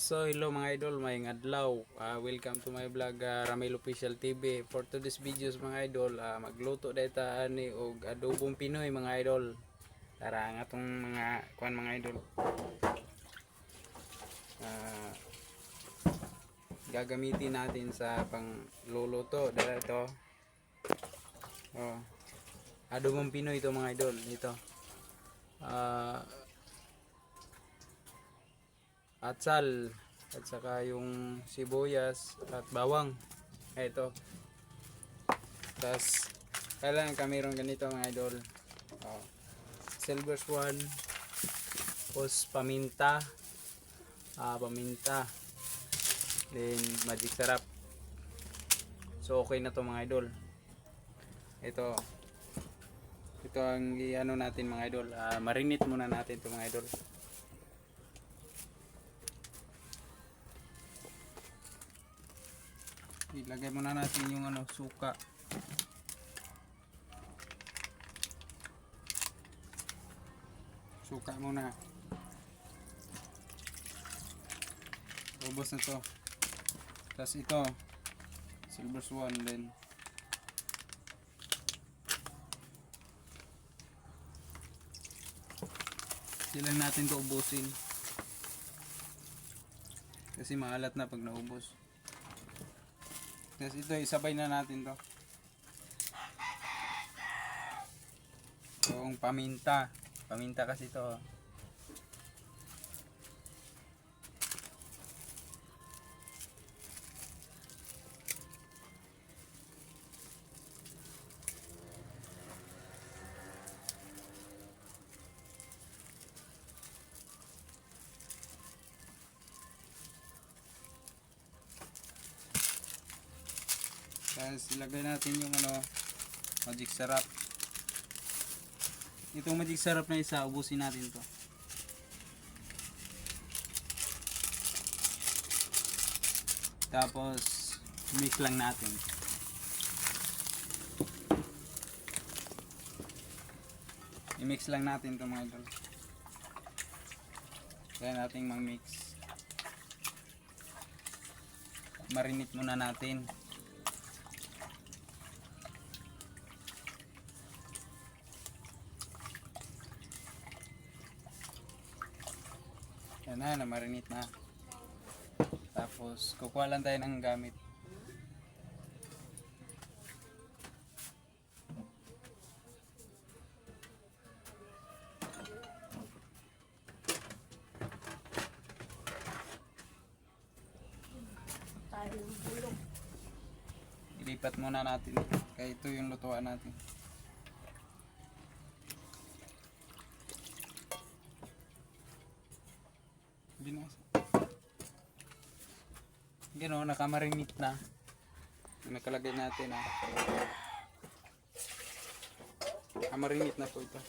So hello mga idol, may adlaw. Ah, welcome to my vlog uh, Ramil Official TV. For today's videos mga idol, ah, magluto data ani og adobong Pinoy mga idol. Tara nga tong mga kuan mga idol. Ah, gagamitin natin sa pangluluto dala ito. Oh. Adobong Pinoy ito mga idol, ito. Ah, atsal at saka yung sibuyas at bawang. Ito tas kailangan kami ron ganito mga idol? Oh. silver swan. Tapos paminta. Ah, paminta. Then magic sarap. So okay na to mga idol. Ito ito ang i-ano natin mga idol. Ah, marinate muna natin to mga idol ilagay muna natin yung ano suka. Suka muna. Ubos na to. Tapos ito silver swan din. Silang natin to ubusin. Kasi maalat na pag naubos tapos ito, isabay na natin to. Yung paminta. Paminta kasi to. Tapos ilagay natin yung ano, magic sarap. Itong magic sarap na isa, ubusin natin to. Tapos, mix lang natin. I-mix lang natin to mga idol. Kaya nating mang-mix. Marinate muna natin. Na, namarinate na. Tapos, kukuha lang tayo ng gamit. Ilipat muna natin. Kaya ito yung lutuan natin. Binasa. Gano, nakamarinate na. Nakalagay natin ah. Nakamarinate na po ito.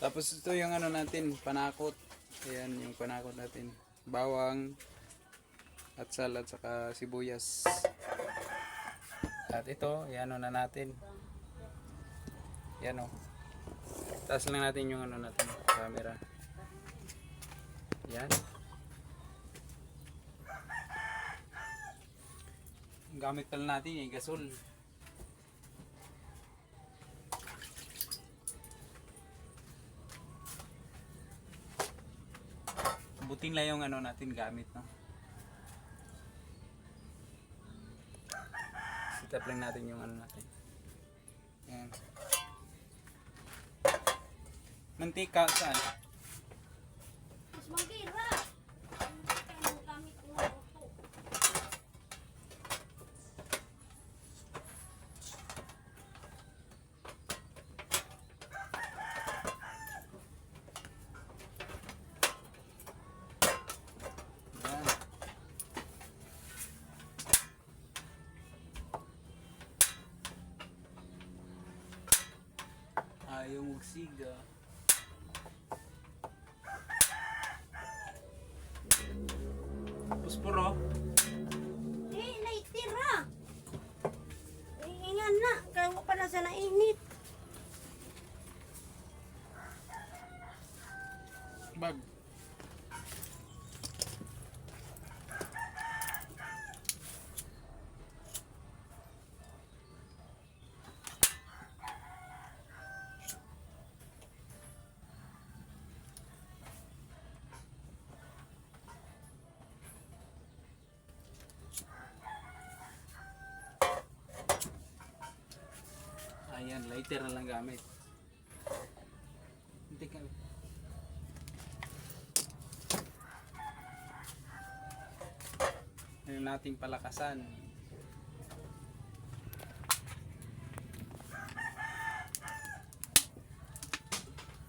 Tapos ito yung ano natin, panakot. Ayan yung panakot natin. Bawang at salad saka sibuyas. At ito, yan na natin. Yan o. Taas lang natin yung ano natin, camera. Yan. Gamit pala natin ay gasol. Buting lang yung ano natin gamit, no? Sitap lang natin yung ano natin. Yan. Mantika saan? Mas mangira. Ang gamit ko ng auto. Yan. Ayaw magsiga. Pusporo. Eh, naitira. Eh, nga na. Kaya mo pa na sa nainit. Bag. Yan, lighter na lang gamit. Hindi ka. Yan yung nating palakasan.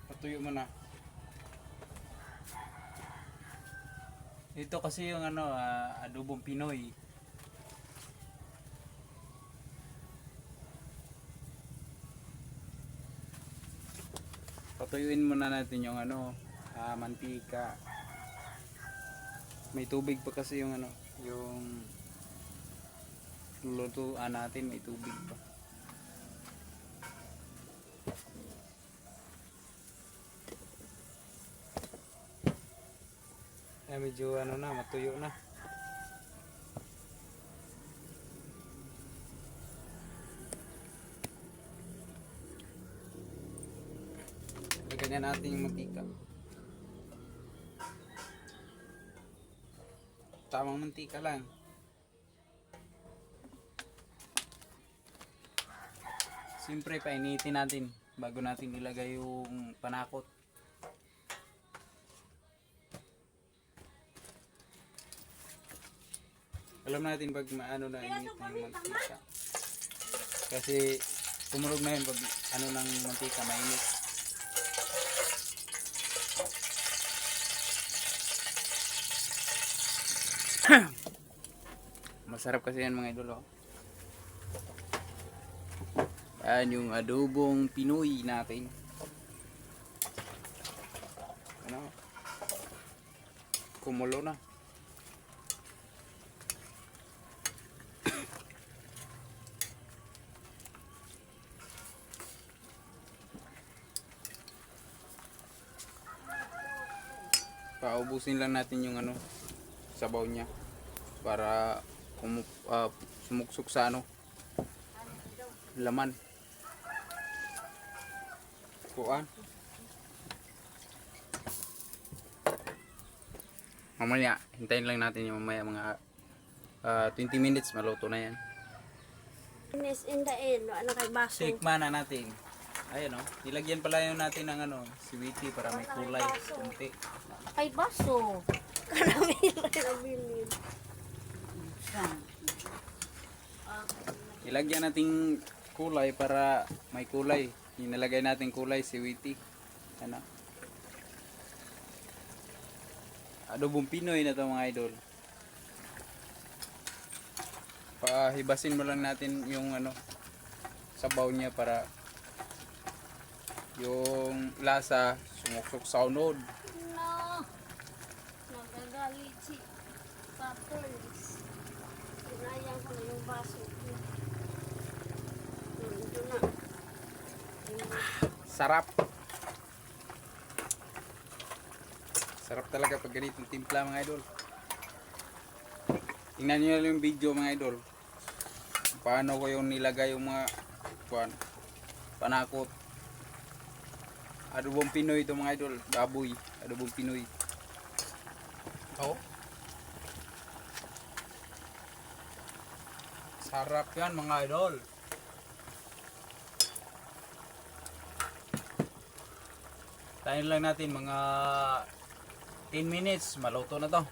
Patuyo mo na. Ito kasi yung ano, ah, adobong Pinoy. Patuyuin muna natin yung ano, ah, mantika. May tubig pa kasi yung ano, yung lutuan natin may tubig pa. Eh, medyo ano na, matuyo na. Lagyan na natin yung mantika. Tamang mantika lang. Siyempre, painitin natin bago natin ilagay yung panakot. Alam natin pag maano na init yung mantika. Kasi tumunog na yun pag ano ng mantika mainit. Masarap kasi yan mga idol. oh. Yan yung adobong Pinoy natin. Ano? Kumulo na. Paubusin lang natin yung ano sabaw niya para kumu, ah, sumuksok sa ano laman. Kuan. Mamaya, hintayin lang natin yung mamaya mga ah, 20 minutes maluto na yan. Ines in the end, ano kay baso. Tikman na natin. Ayan o, nilagyan pala yun natin ng ano, siwiti para may kulay, kunti. Kay baso. Karamila na bilin. Ilagyan natin kulay para may kulay. Inalagay natin kulay, siwiti. Ano? Adobong Pinoy na to mga idol. Pahibasin mo lang natin yung ano sabaw niya para yung lasa sumuksok sa unod. No. Nagagalit si Papers. Inayang ko na yung baso. Hmm, Ito na. Sarap. Sarap talaga pag ganitong timpla mga idol. Tingnan lang yung video mga idol. Paano ko yung nilagay yung mga kuan, panakot. Adobong Pinoy ito mga idol. Baboy. Adobong Pinoy. Oh. Sarap yan mga idol. Tayo lang natin mga 10 minutes, maluto na to.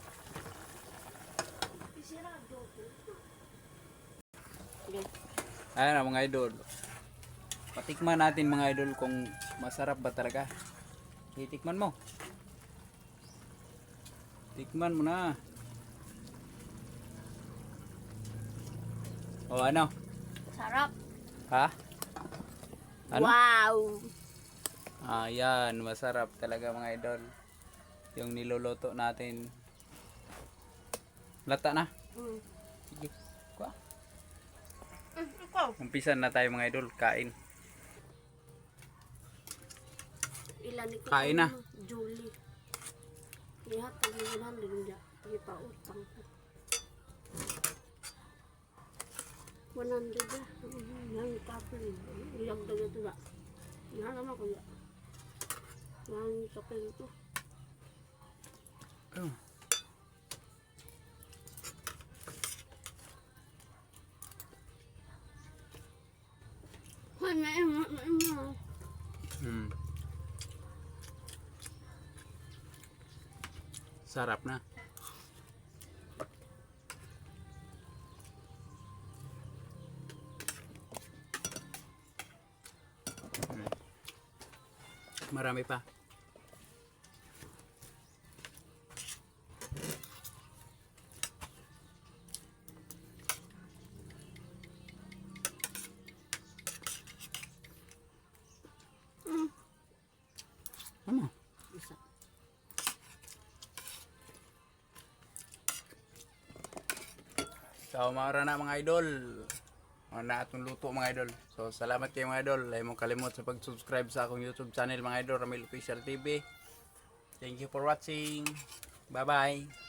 Ayan na mga idol. Patikman natin mga idol kung masarap ba talaga. Titikman mo. Tikman mo na. O ano? Sarap. Ha? Ano? Wow. Ayan, masarap talaga mga idol. Yung niluluto natin. Lata na. Mm. Sige. Kuha. Mm, ikaw. Umpisan na tayo mga idol. Kain. Ilan ikaw? Kain na. Julie. Lihat ang hinan din niya. Hindi pa utang ko. 100 ba? Yung kapin. Ilang daw ito ba? Nahalam ako ba? Yung kapin ito. Oh. Hoy, may mo, may mo. Hmm. Sarap na. Marami pa. Mm. Ano? Isa. So, maura na mga idol. Mga na atong luto mga idol. So, salamat kayo mga idol. Ay mong kalimot sa pag-subscribe sa akong YouTube channel mga idol, Ramil Official TV. Thank you for watching. Bye-bye.